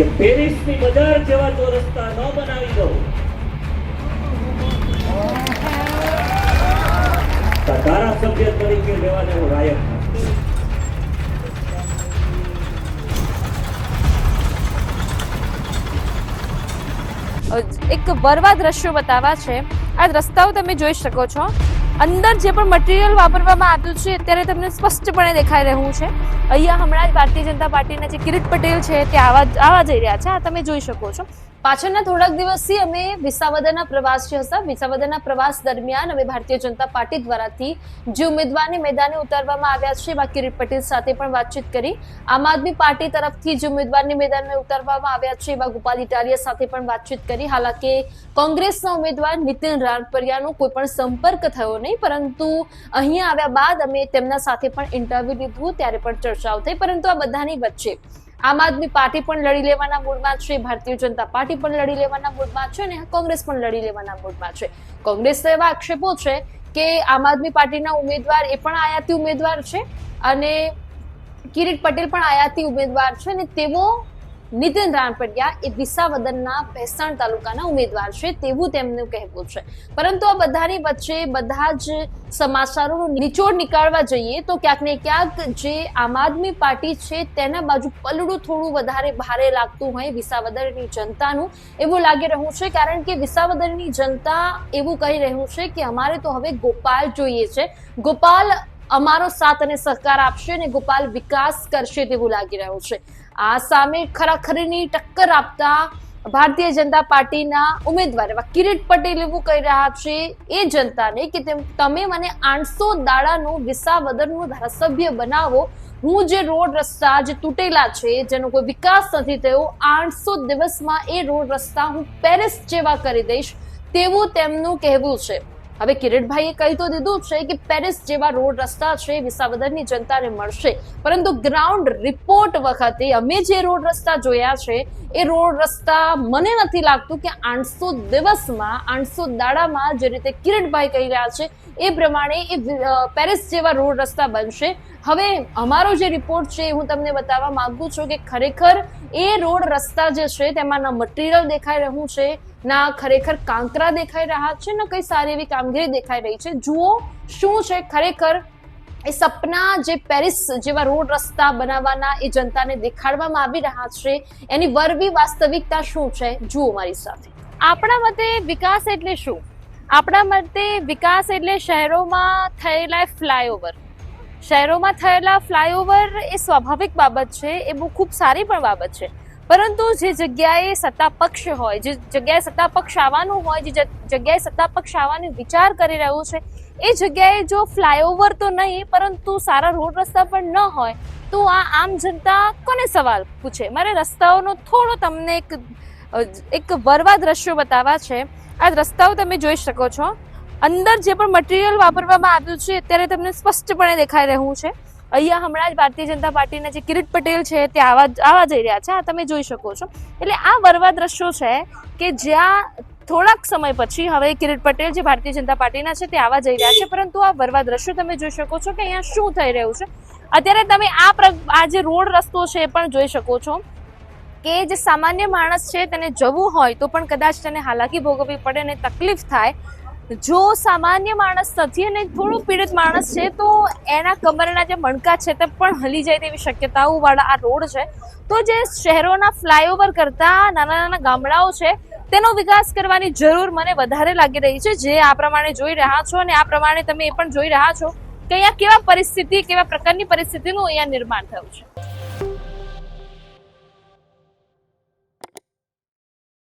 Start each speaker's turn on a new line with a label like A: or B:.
A: કે પેરિસની બજાર જેવા જો રસ્તા ન બનાવી દો ધારાસભ્ય તરીકે લેવાને હું લાયક
B: એક બરવા દ્રશ્યો બતાવવા છે. આ રસ્તાઓ તમે જોઈ શકો છો. અંદર જે પણ મટીરિયલ વાપરવામાં આવ્યું છે, અત્યારે તમને સ્પષ્ટપણે દેખાઈ રહ્યું છે. અહીંયા હમણાં જ ભારતીય જનતા પાર્ટીના જે કિરીટ પટેલ છે, તે આવા આવા જઈ રહ્યા છે. આ તમે જોઈ શકો છો. પાછળના થોડાક દિવસથી અમે વિસાવદરના પ્રવાસી હતા, વિસાવદરના પ્રવાસ દરમિયાન અમે ભારતીય જનતા પાર્ટી દ્વારાથી જે ઉમેદવારને મેદાને ઉતારવામાં આવ્યા છે એવા પટેલ સાથે પણ વાતચીત કરી. આમ આદમી પાર્ટી તરફથી જે ઉમેદવારને મેદાનમાં ઉતારવામાં આવ્યા છે, એવા ગોપાલ ઇટાલિયા સાથે પણ વાતચીત કરી. હાલાકી કોંગ્રેસના ઉમેદવાર નીતિન રાણપરિયાનો કોઈ પણ સંપર્ક થયો નહીં, પરંતુ અહીંયા આવ્યા બાદ અમે તેમના સાથે પણ ઇન્ટરવ્યુ લીધું, ત્યારે પણ ચર્ચાઓ થઈ, પરંતુ આ બધાની વચ્ચે આમ આદમી પાર્ટી પણ લડી લેવાના મૂડમાં છે, ભારતીય જનતા પાર્ટી પણ લડી લેવાના મૂડમાં છે અને કોંગ્રેસ પણ લડી લેવાના મૂડમાં છે. કોંગ્રેસ એવા આક્ષેપો છે કે આમ આદમી પાર્ટીના ઉમેદવાર એ પણ આયાતી ઉમેદવાર છે અને કિરીટ પટેલ પણ આયાતી ઉમેદવાર છે અને તેઓ નીતિન રાણપડિયા એ વિસાવદનના ભેસાણ તાલુકાના ઉમેદવાર છે તેવું તેમનું કહેવું છે. પરંતુ આ બધાની વચ્ચે બધા જ સમાચારોનો નિચોડ નીકાળવા જઈએ તો ક્યાંક ને ક્યાંક જે આમ આદમી પાર્ટી છે તેના બાજુ પલડું થોડું વધારે ભારે લાગતું હોય વિસાવદરની જનતાનું એવું લાગી રહ્યું છે. કારણ કે વિસાવદરની જનતા એવું કહી રહ્યું છે કે અમારે તો હવે ગોપાલ જોઈએ છે. ગોપાલ અમારો સાથ અને સહકાર આપશે અને ગોપાલ વિકાસ કરશે તેવું લાગી રહ્યું છે. આ સામે ખરાખરીની ટક્કર આપતા ભારતીય જનતા પાર્ટીના ઉમેદવાર એવા કિરીટ પટેલ એવું કહી રહ્યા છે, એ જનતાને કે તેમ મને આઠસો દાડાનું વિસાવદરનો ધારાસભ્ય બનાવો. હું જે રોડ રસ્તા જે તૂટેલા છે, જેનો કોઈ વિકાસ નથી થયો, આઠસો દિવસમાં એ રોડ રસ્તા હું પેરિસ જેવા કરી દઈશ. તેવું તેમનું કહેવું છે. હવે કિરીટભાઈએ કહી તો દીધું છે કે પેરિસ જેવા રોડ રસ્તા છે વિસાવદરની જનતાને મળશે. પરંતુ ગ્રાઉન્ડ રિપોર્ટ વખતે અમે જે રોડ રસ્તા જોયા છે, એ રોડ રસ્તા મને નથી લાગતું કે આઠસો દિવસમાં, આઠસો દાડામાં જે રીતે કિરીટભાઈ કહી રહ્યા છે, એ પ્રમાણે એ પેરિસ જેવા રોડ રસ્તા બનશે. હવે અમારો જે રિપોર્ટ છે હું તમને બતાવવા માંગુ છું કે ખરેખર એ રોડ રસ્તા જે છે તેમાં ના મટીરિયલ દેખાઈ રહ્યું છે ના ખરેખર કાંકરા દેખાઈ રહ્યા છે, ના કઈ સારી એવી કામગીરી દેખાઈ રહી છે. જુઓ, શું છે? ખરેખર એ સપના જે પેરિસ જેવા રોડ રસ્તા બનાવવાના એ જનતાને દેખાડવામાં આવી રહ્યા છે. એની વરવી વાસ્તવિકતા શું છે? જુઓ મારી સાથે. આપણા મતે વિકાસ એટલે શું? આપણા મતે વિકાસ એટલે શહેરોમાં થયેલા ફ્લાયઓવર. શહેરોમાં થયેલા ફ્લાયઓવર એ સ્વાભાવિક બાબત છે, એ બહુ ખૂબ સારી પણ બાબત છે. પરંતુ જે જગ્યાએ સત્તા પક્ષ હોય, જે જગ્યાએ સત્તા પક્ષ આવવાનું હોય, જે જગ્યાએ સત્તા પક્ષ આવવાનો વિચાર કરી રહ્યું છે, એ જગ્યાએ જો ફ્લાયઓવર તો નહીં, પરંતુ સારા રોડ રસ્તા પણ ન હોય, તો આ આમ જનતા કોને સવાલ પૂછે? મારે રસ્તાઓનો થોડો તમને એક એક વરવા દ્રશ્યો બતાવવા છે. આ રસ્તાઓ તમે જોઈ શકો છો. અંદર જે પણ મટીરિયલ વાપરવામાં આવ્યું છે, અત્યારે તમને સ્પષ્ટપણે દેખાઈ રહ્યું છે. અહીંયા હમણાં જ ભારતીય જનતા પાર્ટીના જે કિરીટ પટેલ છે તે આવા આવા જઈ રહ્યા છે. આ તમે જોઈ શકો છો. એટલે આ વરવા દ્રશ્યો છે કે જ્યાં થોડાક સમય પછી હવે કિરીટ પટેલ જે ભારતીય જનતા પાર્ટીના છે તે આવા જઈ રહ્યા છે. પરંતુ આ વરવા દ્રશ્યો તમે જોઈ શકો છો કે અહીંયા શું થઈ રહ્યું છે. અત્યારે તમે આ આ જે રોડ રસ્તો છે એ પણ જોઈ શકો છો કે જે સામાન્ય માણસ છે તેને જવું હોય તો પણ કદાચ તેને હાલાકી ભોગવવી પડે અને તકલીફ થાય જો સામાન્ય માણસ નથી અને થોડું પીડિત માણસ છે, તો એના કમરના જે મણકા છે તે પણ હલી જાય તેવી શક્યતાઓ વાળા આ રોડ છે. તો જે શહેરોના ફ્લાયઓવર કરતા નાના નાના ગામડાઓ છે, તેનો વિકાસ કરવાની જરૂર મને વધારે લાગી રહી છે. જે આ પ્રમાણે જોઈ રહ્યા છો અને આ પ્રમાણે તમે એ પણ જોઈ રહ્યા છો કે અહીંયા કેવા પરિસ્થિતિ, કેવા પ્રકારની પરિસ્થિતિનું અહીંયા નિર્માણ થયું છે.